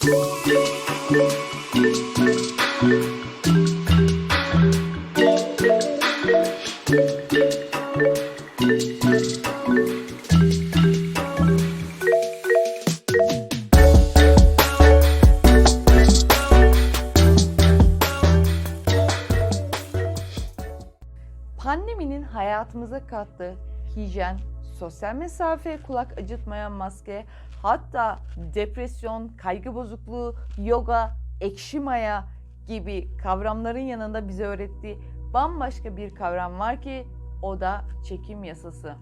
Pandeminin hayatımıza kattığı hijyen, sosyal mesafe, kulak acıtmayan maske, hatta depresyon, kaygı bozukluğu, yoga, ekşi maya gibi kavramların yanında bize öğrettiği bambaşka bir kavram var ki o da çekim yasası.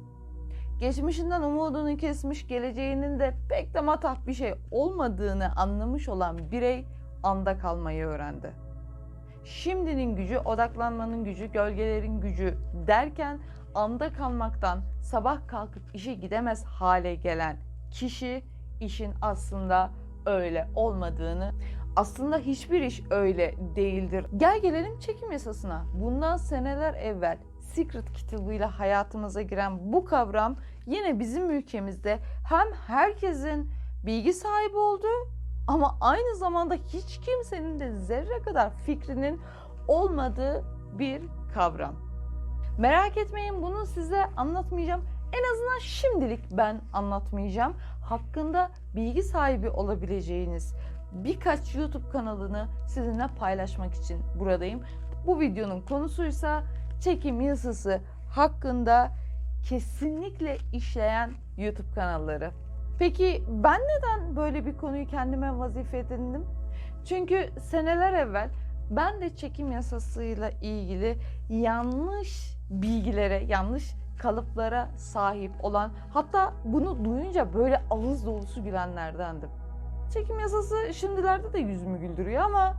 Geçmişinden umudunu kesmiş, geleceğinin de pek de matah bir şey olmadığını anlamış olan birey anda kalmayı öğrendi. Şimdinin gücü, odaklanmanın gücü, gölgelerin gücü derken anda kalmaktan sabah kalkıp işe gidemez hale gelen kişi işin aslında öyle olmadığını, aslında hiçbir iş öyle değildir. Gel gelelim çekim yasasına. Bundan seneler evvel Secret kitabıyla hayatımıza giren bu kavram yine bizim ülkemizde hem herkesin bilgi sahibi olduğu ama aynı zamanda hiç kimsenin de zerre kadar fikrinin olmadığı bir kavram. Merak etmeyin bunu size anlatmayacağım. En azından şimdilik ben anlatmayacağım. Hakkında bilgi sahibi olabileceğiniz birkaç YouTube kanalını sizinle paylaşmak için buradayım. Bu videonun konusuysa çekim yasası hakkında kesinlikle işleyen YouTube kanalları. Peki ben neden böyle bir konuyu kendime vazife edindim? Çünkü seneler evvel ben de çekim yasasıyla ilgili yanlış bilgilere, yanlış kalıplara sahip olan hatta bunu duyunca böyle ağız dolusu gülenlerdendim. Çekim yasası şimdilerde de yüzümü güldürüyor ama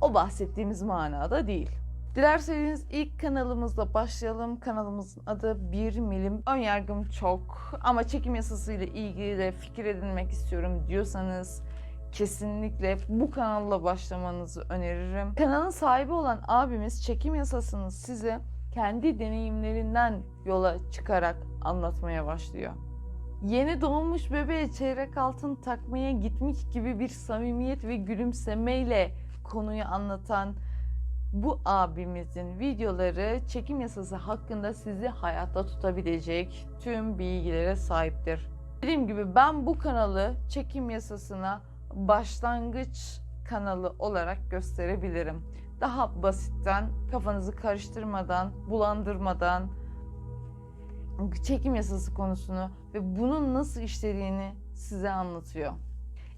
o bahsettiğimiz manada değil. Dilerseniz ilk kanalımızla başlayalım. Kanalımızın adı 1 milim. Önyargım çok ama çekim yasasıyla ilgili de fikir edinmek istiyorum diyorsanız kesinlikle bu kanalla başlamanızı öneririm. Kanalın sahibi olan abimiz çekim yasasını size kendi deneyimlerinden yola çıkarak anlatmaya başlıyor. Yeni doğmuş bebeğe çeyrek altın takmaya gitmiş gibi bir samimiyet ve gülümsemeyle konuyu anlatan bu abimizin videoları çekim yasası hakkında sizi hayatta tutabilecek tüm bilgilere sahiptir. Dediğim gibi ben bu kanalı çekim yasasına başlangıç kanalı olarak gösterebilirim. Daha basitten, kafanızı karıştırmadan, bulandırmadan çekim yasası konusunu ve bunun nasıl işlediğini size anlatıyor.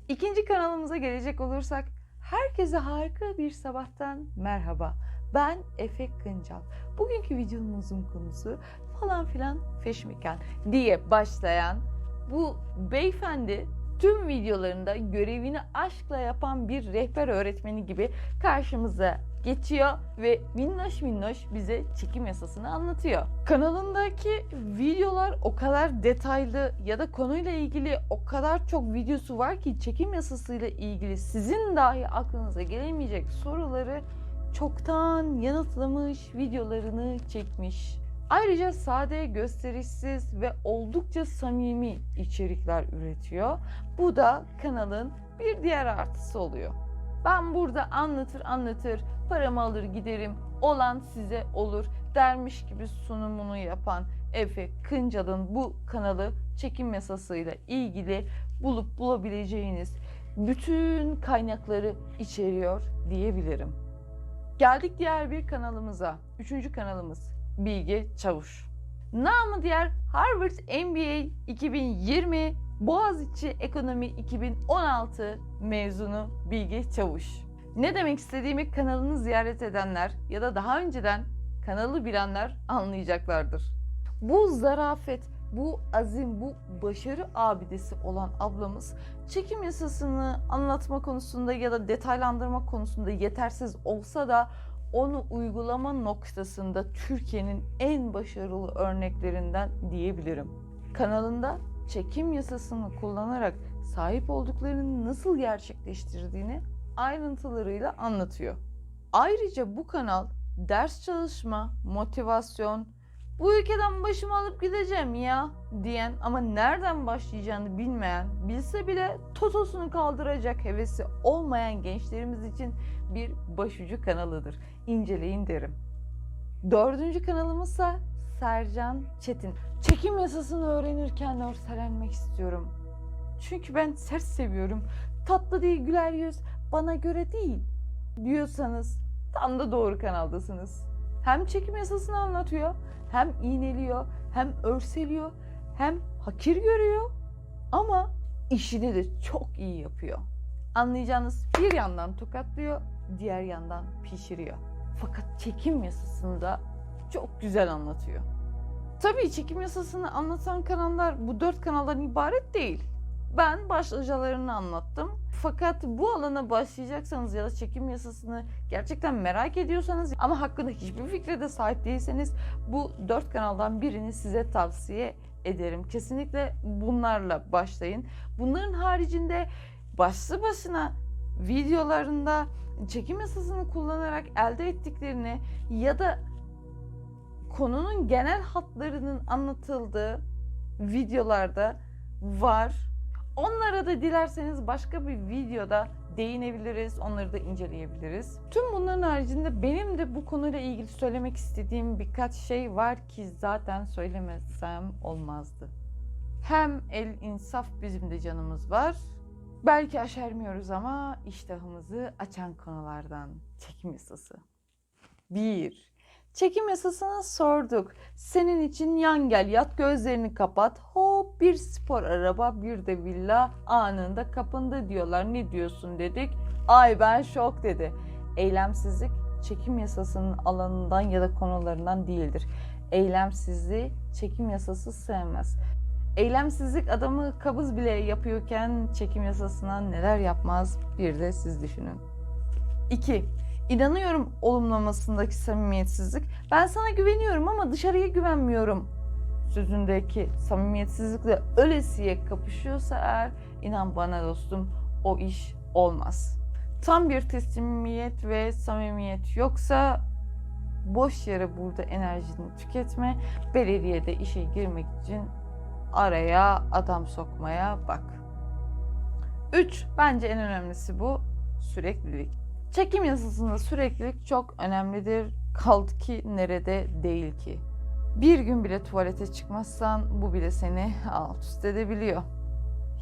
İkinci kanalımıza gelecek olursak herkese harika bir sabahtan merhaba. Ben Efe Kıncal. Bugünkü videomuzun konusu falan filan feşmeken diye başlayan bu beyefendi tüm videolarında görevini aşkla yapan bir rehber öğretmeni gibi karşımıza geçiyor ve minnoş minnoş bize çekim yasasını anlatıyor. Kanalındaki videolar o kadar detaylı ya da konuyla ilgili o kadar çok videosu var ki çekim yasasıyla ilgili sizin dahi aklınıza gelemeyecek soruları çoktan yanıtlamış, videolarını çekmiş. Ayrıca sade, gösterişsiz ve oldukça samimi içerikler üretiyor. Bu da kanalın bir diğer artısı oluyor. Ben burada anlatır anlatır, paramı alır giderim, olan size olur dermiş gibi sunumunu yapan Efe Kıncal'ın bu kanalı çekim yasasıyla ilgili bulup bulabileceğiniz bütün kaynakları içeriyor diyebilirim. Geldik diğer bir kanalımıza. Üçüncü kanalımız Bilge Çavuş. Namı diğer Harvard MBA 2020 Boğaziçi Ekonomi 2016 mezunu Bilge Çavuş. Ne demek istediğimi kanalını ziyaret edenler ya da daha önceden kanalı bilenler anlayacaklardır. Bu zarafet, bu azim, bu başarı abidesi olan ablamız çekim yasasını anlatma konusunda ya da detaylandırma konusunda yetersiz olsa da onu uygulama noktasında Türkiye'nin en başarılı örneklerinden diyebilirim. Kanalında çekim yasasını kullanarak sahip olduklarını nasıl gerçekleştirdiğini ayrıntılarıyla anlatıyor. Ayrıca bu kanal ders çalışma, motivasyon, bu ülkeden başımı alıp gideceğim ya diyen ama nereden başlayacağını bilmeyen, bilse bile totosunu kaldıracak hevesi olmayan gençlerimiz için bir başucu kanalıdır. İnceleyin derim. Dördüncü kanalımızsa Sercan Çetin. Çekim yasasını öğrenirken örselenmek istiyorum. Çünkü ben sert seviyorum. Tatlı değil güler yüz bana göre değil diyorsanız tam da doğru kanaldasınız. Hem çekim yasasını anlatıyor, hem iğneliyor, hem örseliyor, hem hakir görüyor ama işini de çok iyi yapıyor. Anlayacağınız bir yandan tokatlıyor, diğer yandan pişiriyor. Fakat çekim yasasını da çok güzel anlatıyor. Tabii çekim yasasını anlatan kanallar bu dört kanaldan ibaret değil. Ben başlıcalarını anlattım. Fakat bu alana başlayacaksanız ya da çekim yasasını gerçekten merak ediyorsanız ama hakkında hiçbir fikre de sahip değilseniz bu dört kanaldan birini size tavsiye ederim. Kesinlikle bunlarla başlayın. Bunların haricinde başlı başına videolarında çekim yasasını kullanarak elde ettiklerini ya da konunun genel hatlarının anlatıldığı videolarda var. Onlara da dilerseniz başka bir videoda değinebiliriz, onları da inceleyebiliriz. Tüm bunların haricinde benim de bu konuyla ilgili söylemek istediğim birkaç şey var ki zaten söylemesem olmazdı. Hem el insaf bizim de canımız var. Belki aşermiyoruz ama iştahımızı açan konulardan çekim yasası. 1. Çekim yasasını sorduk. Senin için yan gel yat gözlerini kapat. Hop bir spor araba bir de villa anında kapındı diyorlar. Ne diyorsun dedik. Ay ben şok dedi. Eylemsizlik çekim yasasının alanından ya da konularından değildir. Eylemsizliği çekim yasası sevmez. Eylemsizlik adamı kabız bile yapıyorken çekim yasasına neler yapmaz bir de siz düşünün. 2. İnanıyorum olumlamasındaki samimiyetsizlik. Ben sana güveniyorum ama dışarıya güvenmiyorum. Sözündeki samimiyetsizlikle ölesiye kapışıyorsa eğer inan bana dostum o iş olmaz. Tam bir teslimiyet ve samimiyet yoksa boş yere burada enerjini tüketme. Belediyede işe girmek için araya adam sokmaya bak. 3. Bence en önemlisi bu süreklilik. Çekim yasasında süreklilik çok önemlidir. Kaldı ki nerede değil ki. Bir gün bile tuvalete çıkmazsan bu bile seni alt üst edebiliyor.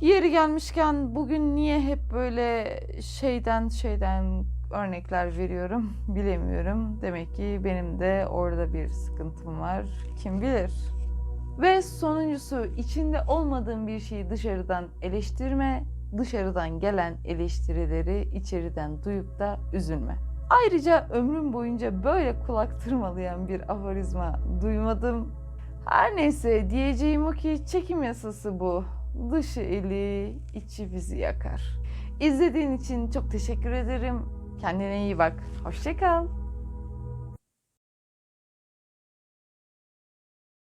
Yeri gelmişken bugün niye hep böyle şeyden şeyden örnekler veriyorum bilemiyorum. Demek ki benim de orada bir sıkıntım var. Kim bilir? Ve sonuncusu içinde olmadığın bir şeyi dışarıdan eleştirme, dışarıdan gelen eleştirileri içeriden duyup da üzülme. Ayrıca ömrüm boyunca böyle kulak tırmalayan bir aforizma duymadım. Her neyse diyeceğim o ki çekim yasası bu. Dışı eli, içi bizi yakar. İzlediğin için çok teşekkür ederim. Kendine iyi bak. Hoşçakal.